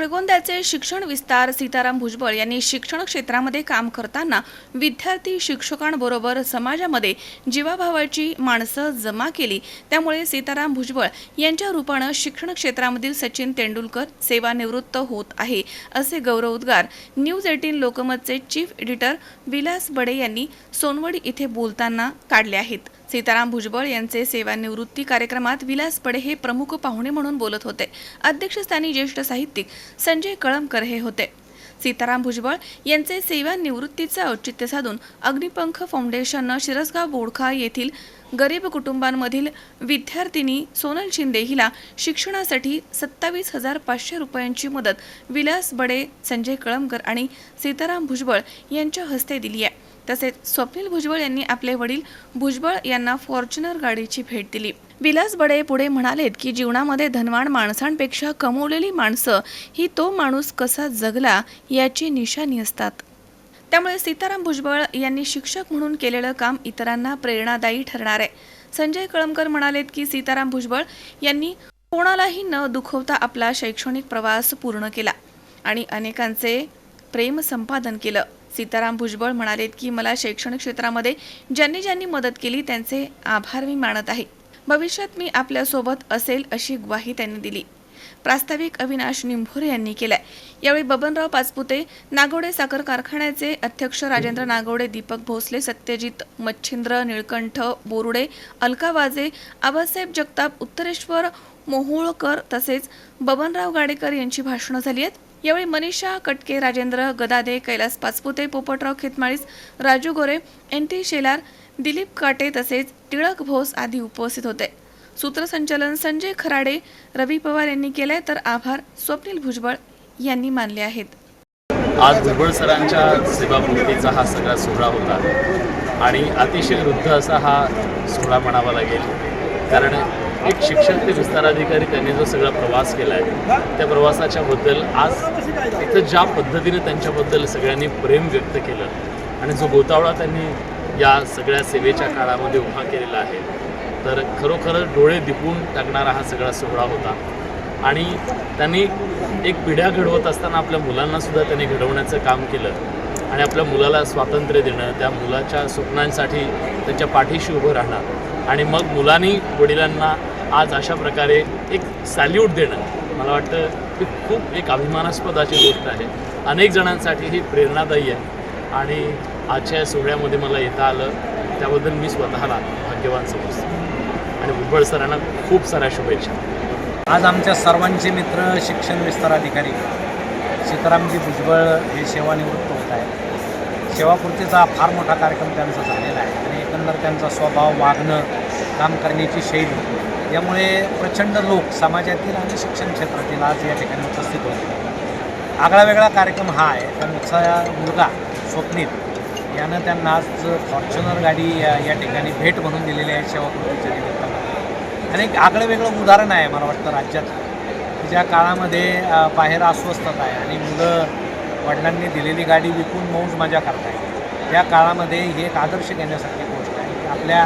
श्रीगोंद्याचे शिक्षण विस्तार सीताराम भुजबळ यांनी शिक्षण क्षेत्रामध्ये काम करताना विद्यार्थी शिक्षकांबरोबर समाजामध्ये जीवाभावाची माणसं जमा केली. त्यामुळे सीताराम भुजबळ यांच्या रूपानं शिक्षण क्षेत्रामधील सचिन तेंडुलकर सेवानिवृत्त होत आहे असे गौरवोद्गार न्यूज एटीन लोकमतचे चीफ एडिटर विलास बडे यांनी सोनवडी इथे बोलताना काढले आहेत. सीताराम भुजबळ यांचे सेवानिवृत्ती कार्यक्रमात विलास पडे हे प्रमुख पाहुणे म्हणून बोलत होते. अध्यक्षस्थानी ज्येष्ठ साहित्यिक संजय कळमकर हे होते. सीताराम भुजबळ यांचे सेवानिवृत्तीचं औचित्य साधून अग्निपंख फाउंडेशननं शिरसगाव बोडखा येथील गरीब कुटुंबांमधील विद्यार्थिनी सोनल शिंदे हिला शिक्षणासाठी सत्तावीस हजार पाचशे रुपयांची मदत विलास बडे संजय कळमकर आणि सीताराम भुजबळ यांच्या हस्ते दिली आहे. तसेच स्वप्नील भुजबळ यांनी आपले वडील भुजबळ यांना फॉर्च्युनर गाडीची भेट दिली. विलास बडे पुढे म्हणालेत की जीवनामध्ये धनवान माणसांपेक्षा कमवलेली माणसं ही तो माणूस कसा जगला याची निशाणी असतात. त्यामुळे सीताराम भुजबळ यांनी शिक्षक म्हणून केलेलं काम इतरांना प्रेरणादायी ठरणार आहे. संजय कळमकर म्हणालेत की सीताराम भुजबळ यांनी कोणालाही न दुखवता आपला शैक्षणिक प्रवास पूर्ण केला आणि अनेकांचे प्रेम संपादन केलं. सीताराम भुजबळ म्हणालेत की मला शैक्षणिक क्षेत्रामध्ये ज्यांनी ज्यांनी मदत केली त्यांचे आभार मी मानत आहे. भविष्यात मी आपल्यासोबत असेल अशी ग्वाही त्यांनी दिली. प्रास्ताविक अविनाश निंभोरे यांनी केलाय. यावेळी बबनराव पाचपुते नागोडे साखर कारखान्याचे अध्यक्ष राजेंद्र नागोडे दीपक भोसले सत्यजित मच्छिंद्र निळकंठ बोरुडे अलका वाजे आबासाहेब जगताप उत्तरेश्वर मोहोळकर तसेच बबनराव गाडेकर यांची भाषणं झाली आहेत. यावेळी मनीषा कटके राजेंद्र गदादे कैलास पाचपुते पोपटराव खेतमाळीस राजू गोरे एन टी शेलार दिलीप काटे तसेच टिळक भोस आदी उपस्थित होते. सूत्रसंचालन संजय खराडे रवी पवार यांनी केलंय तर आभार स्वप्नील भुजबळ यांनी मानले आहेत. आज भुजबळ सरांच्या सेवापूर्तीचा हा सगळा सोहळा होता. आणि अतिशय वृद्ध असा हा सोहळा म्हणावा लागेल. कारण एक शिक्षक ते विस्ताराधिकारी त्यांनी जो सगळा प्रवास केला आहे त्या प्रवासाच्याबद्दल आज इथं ज्या पद्धतीने त्यांच्याबद्दल सगळ्यांनी प्रेम व्यक्त केलं आणि जो गोतावळा त्यांनी या सगळ्या सेवेच्या काळामध्ये उभा केलेला आहे तर खरोखर डोळे दिपून टाकणारा हा सगळा सोहळा होता. आणि त्यांनी एक पिढ्या घडवत असताना आपल्या मुलांनासुद्धा त्यांनी घडवण्याचं काम केलं. आणि आपल्या मुलाला स्वातंत्र्य देणं त्या मुलाच्या स्वप्नांसाठी त्यांच्या पाठीशी उभं राहणं आणि मग मुलांनी वडिलांना आज अशा प्रकारे एक सॅल्यूट देणं मला वाटतं की खूप एक अभिमानास्पद अशी गोष्ट आहे. अनेक जणांसाठी ही प्रेरणादायी आहे. आणि आजच्या या सोहळ्यामध्ये मला येता आलं त्याबद्दल मी स्वतःला भाग्यवान समजतो. आणि भुजबळ सरांना खूप साऱ्या शुभेच्छा. आज आमच्या सर्वांचे मित्र शिक्षण विस्तार अधिकारी सीतारामजी भुजबळ हे सेवानिवृत्त होत आहेत. सेवापूर्तीचा फार मोठा कार्यक्रम त्यांचा झालेला आहे आणि एकंदर त्यांचा स्वभाव वागणं काम करण्याची शैली यामुळे प्रचंड लोक समाजातील आणि शिक्षण क्षेत्रातील आज या ठिकाणी उपस्थित होते आगळा वेगळा कार्यक्रम हा आहे. त्यांचा मुलगा स्वप्नील यानं त्यांना आज फॉर्च्युनर गाडी या या ठिकाणी भेट म्हणून दिलेली आहे सेवापूर्तीच्या निमित्तानं. आणि एक आगळं वेगळं उदाहरण आहे मला वाटतं राज्यात ज्या काळामध्ये बाहेर अस्वस्थता आहे आणि मुलं वडिलांनी दिलेली गाडी विकून मौज मजा करताय त्या काळामध्ये ही एक आदर्श घेण्यासारखी गोष्ट आहे की आपल्या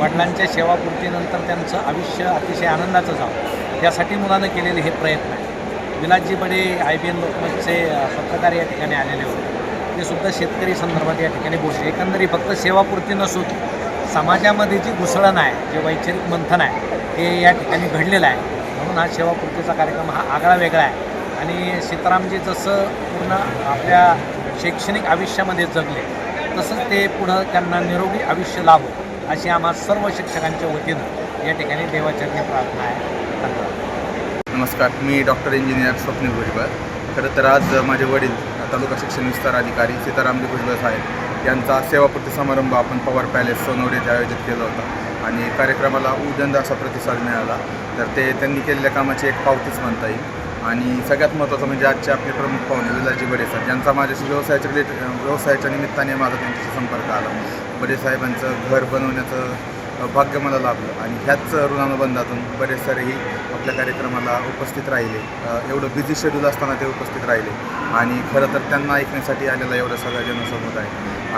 वडिलांच्या सेवापूर्तीनंतर त्यांचं आयुष्य अतिशय आनंदाचं जावं. यासाठी मुलानं केलेले हे प्रयत्न आहे विलासजी बडे आय बी एन लोकमतचे पत्रकार या ठिकाणी आलेले होते. ते सुद्धा शेतकरी संदर्भात या ठिकाणी बोलले. एकंदरीत फक्त सेवापुरती नसून समाजामध्ये जी घुसळण आहे जे वैचारिक मंथन आहे ते या ठिकाणी घडलेलं आहे. म्हणून हा सेवापूर्तीचा कार्यक्रम हा आगळा वेगळा आहे. आणि सीतारामजी जसं पूर्ण आपल्या शैक्षणिक आयुष्यामध्ये जगले तसंच ते पुढं त्यांना निरोगी आयुष्य लाभो अशी आम्हा सर्व शिक्षकांच्या वतीनं या ठिकाणी देवाचरणी प्रार्थना आहे. धन्यवाद. नमस्कार मी डॉक्टर इंजिनियर स्वप्नील भुजबळ खरं तर आज माझे वडील तालुका शिक्षण विस्तार अधिकारी सीताराम भुजबळ साहेब यांचा सेवापूर्ती समारंभ आपण पवार पॅलेस सोनवडे येथे आयोजित केला होता. आणि कार्यक्रमाला उदंड असा प्रतिसाद मिळाला. तर ते त्यांनी केलेल्या कामाची एक पावतीच म्हणता येईल. आणि सगळ्यात महत्त्वाचं म्हणजे आजचे आपले प्रमुख पाहुणे विलाजी बडे साहेब ज्यांचा माझ्याशी व्यवसायाच्या रिलेट व्यवसायाच्या निमित्ताने माझा त्यांच्याशी संपर्क आला. बडे साहेबांचं घर बनवण्याचं भाग्य मला लाभलं. आणि ह्याच ऋणानुबंधातून बरेच सारेही आपल्या कार्यक्रमाला उपस्थित राहिले. एवढं बिझी शेड्यूल असताना ते उपस्थित राहिले. आणि खरं तर त्यांना ऐकण्यासाठी आलेलं एवढं सगळं जनसमुदाय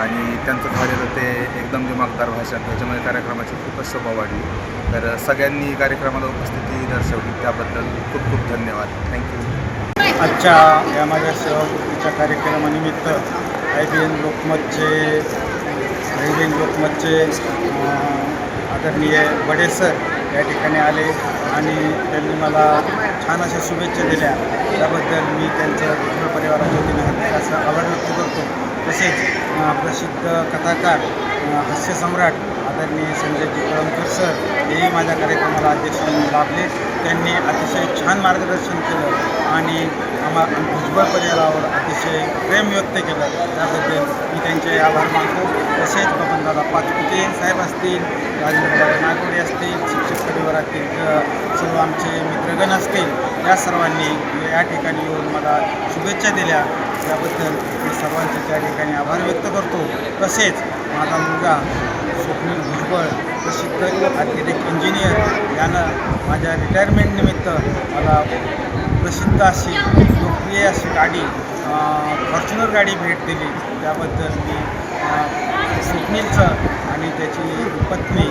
आणि त्यांचं झालेलं ते एकदम दिमागदार भाषण त्याच्यामुळे कार्यक्रमाची खूपच शोभा वाढली. तर सगळ्यांनी कार्यक्रमाला उपस्थिती दर्शवली. त्याबद्दल खूप खूप धन्यवाद. थँक्यू आजच्या या माझ्या सेवापूर्तीच्या कार्यक्रमानिमित्त आय बी एन लोकमतचे आय बी एन लोकमतचे आदरणीय बडे सर या ठिकाणी आले आणि त्यांनी मला छान अशा शुभेच्छा दिल्या. त्याबद्दल मी त्यांच्या भुजबळ परिवाराच्या वतीने असं आभार व्यक्त करतो. तसेच प्रसिद्ध कथाकार हास्यसम्राट आदरणीय संजयजी कळमकर सर हेही माझ्या कार्यक्रमाला अध्यक्ष म्हणून लाभले. त्यांनी अतिशय छान मार्गदर्शन केलं आणि आम्हा भुजबळ परिवारावर अतिशय प्रेम व्यक्त केलं. त्याबद्दल मी त्यांचे आभार मानतो. तसेच बबनदादा पाचपुते साहेब असतील राजेंद्रदादा नागोडे असतील शिक्षक परिवारातील सर्व आमचे मित्रगण असतील या सर्वांनी या ठिकाणी येऊन मला शुभेच्छा दिल्या. त्याबद्दल मी सर्वांचे त्या ठिकाणी आभार व्यक्त करतो. तसेच माझा मुलगा स्वप्नील भुजबळ प्रसिद्ध आर्किटेक्ट इंजिनियर यानं माझ्या रिटायरमेंटनिमित्त मला प्रसिद्ध अशी लोकप्रिय अशी गाडी फॉर्च्युनर गाडी भेट दिली. त्याबद्दल मी स्वप्नीलचं आणि त्याची पत्नी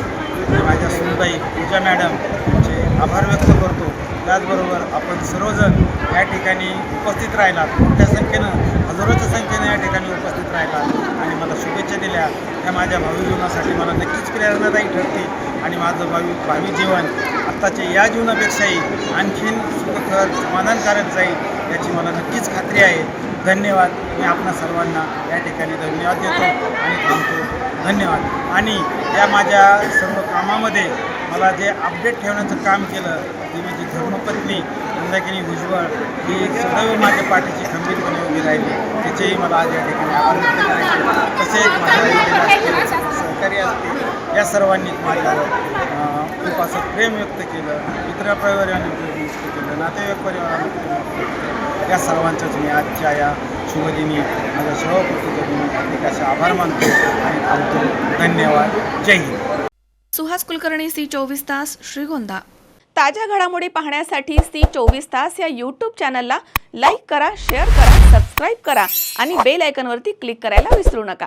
माझ्या सुनबाई पूजा मॅडम यांचे आभार व्यक्त करतो. त्याचबरोबर आपण सर्वजण या ठिकाणी उपस्थित राहिलात. मोठ्या संख्येनं हजारोच्या संख्येनं या ठिकाणी उपस्थित राहिलात. मला शुभेच्छा दिल्या. त्या माझ्या भावी जीवनासाठी मला नक्कीच प्रेरणादायी ठरते आणि माझं भावी भावी जीवन आत्ताच्या या जीवनापेक्षाही आणखीन सुखकर समाधानकारक जाईल याची मला नक्कीच खात्री आहे. धन्यवाद. मी आपणा सर्वांना या ठिकाणी धन्यवाद देतो आणि थांबतो. धन्यवाद. आणि या माझ्या सर्व कामामध्ये मला जे अपडेट ठेवण्याचं काम केलं ती माझी धर्मपत्नी मंदाकिनी भुजबळ ही सदैव माझ्या पाठीची खंबीरपणे उभी राहिली. त्याचेही मला आज या ठिकाणी आभार व्यक्त करायचे तसेच माझ्या सहकारी असतील या सर्वांनी माझ्यावर खूप असं प्रेम व्यक्त केलं मित्रपरिवाराने प्रेम व्यक्त केलं नातेवाईक परिवाराने प्रेम व्यक्त केलं. या सर्वांच्याच मी आजच्या या शुभदिनी माझ्या सभापतीच्या दिनी अनेक असे आभार मानतो आणि थांबतो धन्यवाद. जय हिंद. सुहास कुलकर्णी सी चोवीस तास श्रीगोंदा. ताज्या घडामोडी पाहण्यासाठी सी चोवीस तास या यूट्यूब चॅनलला लाईक करा शेअर करा सबस्क्राईब करा आणि बेल आयकनवरती क्लिक करायला विसरू नका.